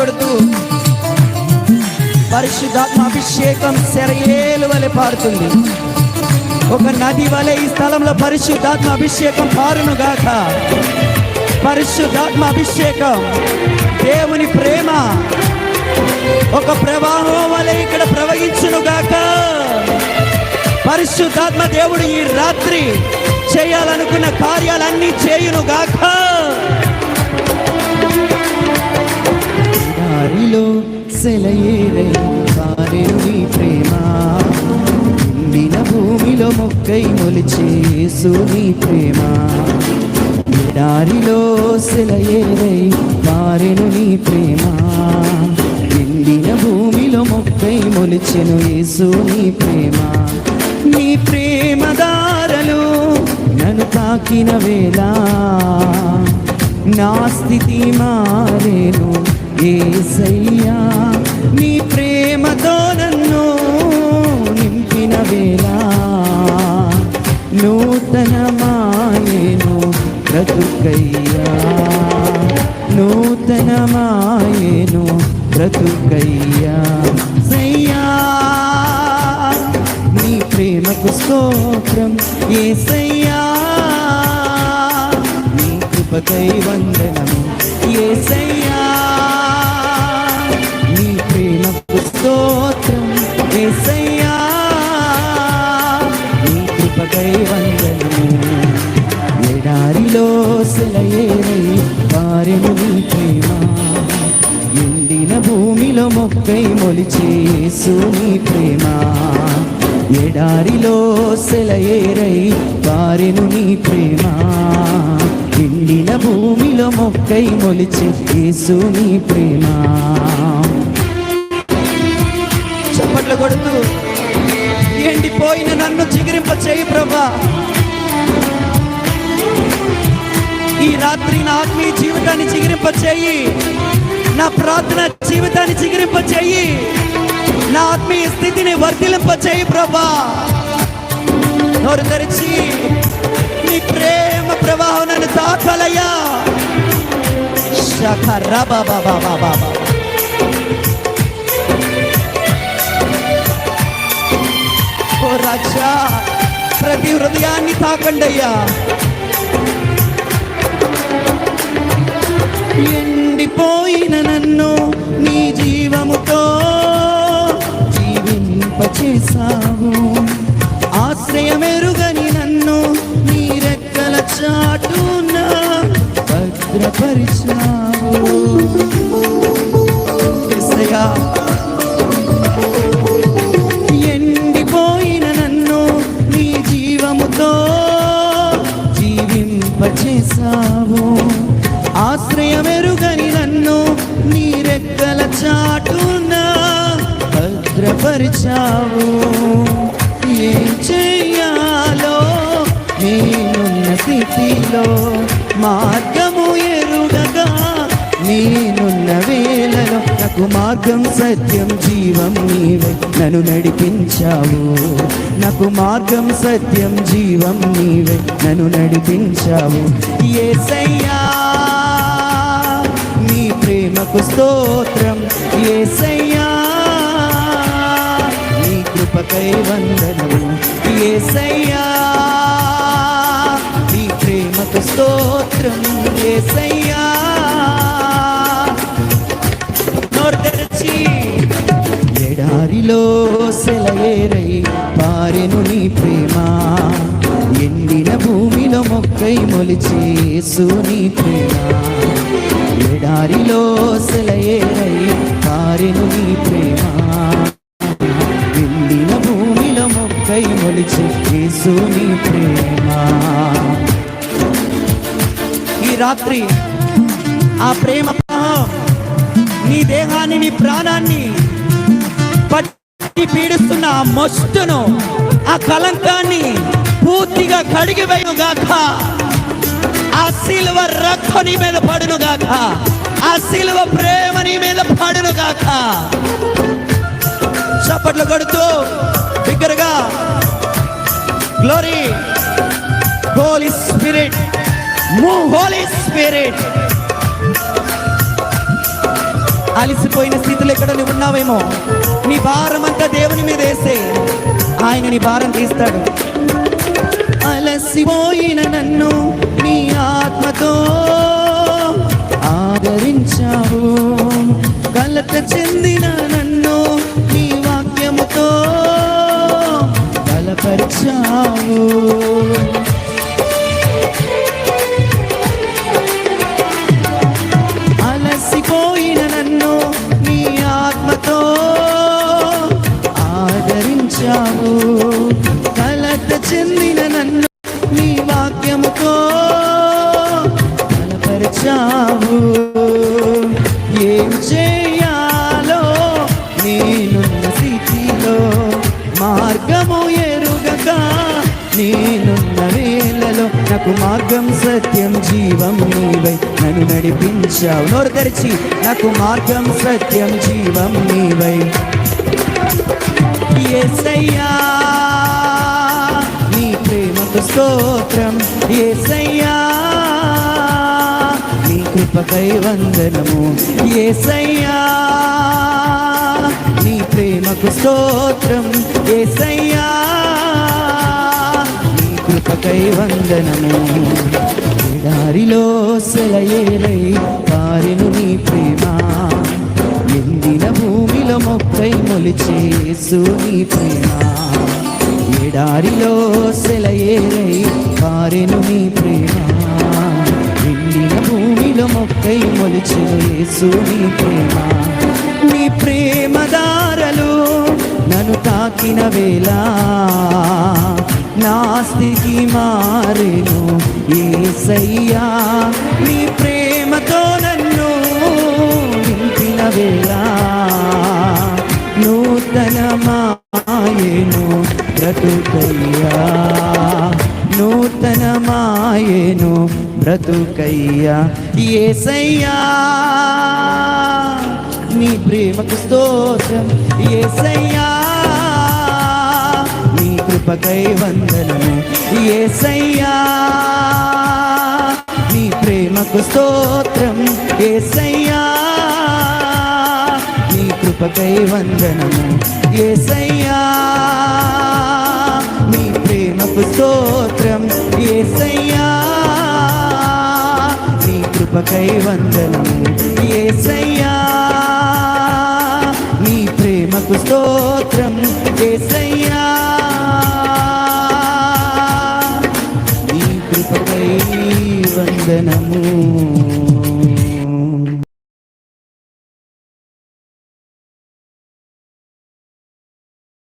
పాడుతూ పరిశుద్ధాత్మ అభిషేకం సెరయేలు వలె పారుతుంది. ఒక నది వలె ఈ స్థలంలో పరిశుద్ధాత్మ అభిషేకం పారును గాక పరిశుద్ధాత్మ అభిషేకం దేవుని ప్రేమ ఒక ప్రవాహం వలె ఇక్కడ ప్రవహించును గాక పరిశుద్ధాత్మ దేవుడు ఈ రాత్రి చేయాలనుకున్న కార్యాలన్నీ చేయును గాక సెలయేరై పారెను నీ ప్రేమ. నిన్న భూమిలో మొక్కై మొలిచేసు నీ ప్రేమ. దారిలో సెలయేరై పారెను నీ ప్రేమ. నిండిన భూమిలో మొక్కై మొలిచెను యేసు నీ ప్రేమ. నీ ప్రేమ దారలు నన్ను తాకిన వేళ. నా స్థితి మారేను. ఏసయ్యా నీ ప్రేమతో నన్ను నింపిన వేళ నూతన మాయేను బ్రతుకయ్యా. నూతన మాయేను బ్రతుకయ్యా. సయ్యా నీ ప్రేమకు స్తోత్రం. ఏసయ్యా నీ కృపకై వందనం ఏసయ్యా కార్యము ప్రేమ ఎండిన భూమిలో మొక్కై మొలిచే యేసు నీ ప్రేమ? ఎడారిలో సెలయేరై వారెను నీ ప్రేమ? ఎండిన భూమిలో మొక్కై మొలిచే యేసు నీ ప్రేమ? చప్పట్లు కొడుతూ ఎండిపోయిన నన్ను చిగిరింప చేయి ప్రభా. ఈ రాత్రి నా ఆత్మీయ జీవితాన్ని చిగిరింప చేయి నా ప్రార్థన జీవితాన్ని చిగిరింప చేయి నా ఆత్మీయ స్థితిని వర్ధిలింప చేయి ప్రభా. నోరు తెరిచి నీ ప్రేమ ప్రవాహం నన్ను తాకలయ్యా ఓ రాజా ప్రతి హృదయాన్ని తాకండి అయ్యా ఎండిపోయిన చాటున భద్రపరిచావు? ఏం చెయ్యాలో? నేనున్న స్థితిలో మార్గము ఎరుగగా నేనున్న వేళలో నాకు మార్గం సత్యం జీవం నీవే నన్ను నడిపించావు. నాకు మార్గం సత్యం జీవం నీవే నన్ను నడిపించావు. ఏసయ్యా! ప్రేమకు స్తోత్రం ఏసయ్యా. నీ కృపకై వందనము ఏసయ్యా. నీ ప్రేమకు స్తోత్రం ఏసయ్యా. నోరు తెరిచి. ఎడారిలో సెలయేరై పారెను నీ ప్రేమ ఎండిన భూమిలో మొక్కై మొలిచేసు నీ ప్రేమ. దారిలో సెలయేరై పారెను నీ ప్రేమ. నిండిన భూమిలో మొక్కై మొలిచి యేసు నీ ప్రేమ. ఈ రాత్రి ఆ ప్రేమ నీ దేహాన్ని నీ ప్రాణాన్ని పట్టి పీడిస్తున్న ఆ మస్తును ఆ కలంకాన్ని పూర్తిగా కడిగివేయుగాక. ఆ సిల్వర్ రక్కు నీ మీద పడునుగాక. గాక ఆ సిలువ ప్రేమ నీ మీద పాడును కాక చప్పట్లు కొడుతూ బిగ్గరగా. Glory Holy Spirit move Holy Spirit అలిసిపోయిన స్థితిలో ఎక్కడ నువ్వు ఉన్నావేమో? నీ భారం అంతా దేవుని మీద వేసే ఆయన నీ భారం తీస్తాడు. అలసిపోయిన నన్ను నీ ఆత్మతో ఆదరించావు. కలత చెందిన నన్ను నీ వాక్యముతో బలపరిచావు. నేనున్న వేళలో నాకు మార్గం సత్యం జీవం నీవై నన్ను నడిపించావు. నోరు తెరిచి నాకు మార్గం సత్యం జీవం నీవై. ఏసయ్యా నీ ప్రేమకు స్తోత్రం. ఏసయ్యా నీ కృపకై వందనము. ఏసయ్యా నీ ప్రేమకు స్తోత్రం. ఏసయ్యా కృపకై వందనము. ఎడారిలో సెలయేలై పారిను నీ ప్రేమ. ఎండిన భూమిలో మొక్కై మొలిచేసు నీ ప్రేమ. ఎడారిలో సెలయేలై పారిను నీ ప్రేమ. ఎండిన భూమిలో మొక్కై మొలిచేసు నీ ప్రేమ. నీ ప్రేమ దారలు నన్ను తాకిన వేళ నాస్తికి స్థితి ఏసయ్యా. నీ ప్రేమతో నన్ను నింపిన వేళ నూతన మాయేను బ్రతుకయ్యా. నూతన మాయేను బ్రతుకయ్యా. ఏసయ్యా నీ ప్రేమకు స్తోత్రం. ఏసయ్యా కృపకై వందనము. ఏసయ్యా నీ ప్రేమకు స్తోత్రం. ఏసయ్యా నీ కృపకై వందనము. ఏసయ్యా నీ ప్రేమకు స్తోత్రం. ఏసయ్యా నీ కృపకై వందనము. ఏసయ్యా నీ ప్రేమకు స్తోత్రం. వందనము